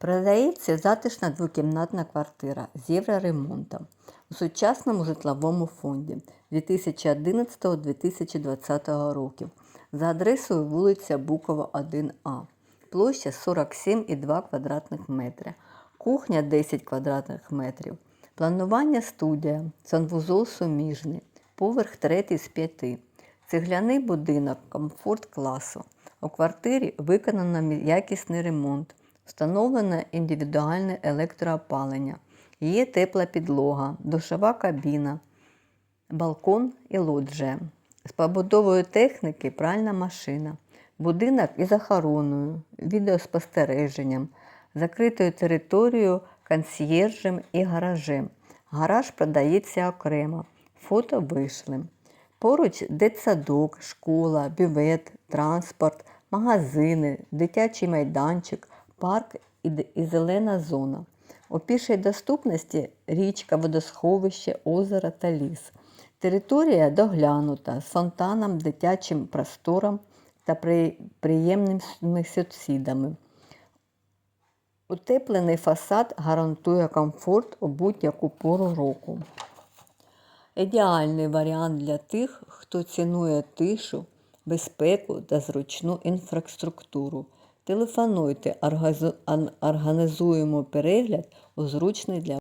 Продається затишна двокімнатна квартира з євроремонтом у сучасному житловому фонді 2011-2020 років за адресою вулиця Букова, 1А, площа 47,2 квадратних метри, кухня 10 квадратних метрів, планування студія, санвузол суміжний, поверх третій з п'яти, цегляний будинок комфорт класу. У квартирі виконано якісний ремонт, встановлено індивідуальне електроопалення, є тепла підлога, душова кабіна, балкон і лоджія. З побудовою техніки пральна машина, будинок із охороною, відеоспостереженням, закритою територією, консьєржем і гаражем. Гараж продається окремо, фото вийшли. Поруч дитсадок, школа, бювет, транспорт, магазини, дитячий майданчик, парк і, зелена зона. У пішій доступності річка, водосховище, озеро та ліс. Територія доглянута з фонтаном, дитячим простором та при- приємними сусідами. Утеплений фасад гарантує комфорт у будь-яку пору року. Ідеальний варіант для тих, хто цінує тишу, безпеку та зручну інфраструктуру. Телефонуйте, організуємо перегляд у для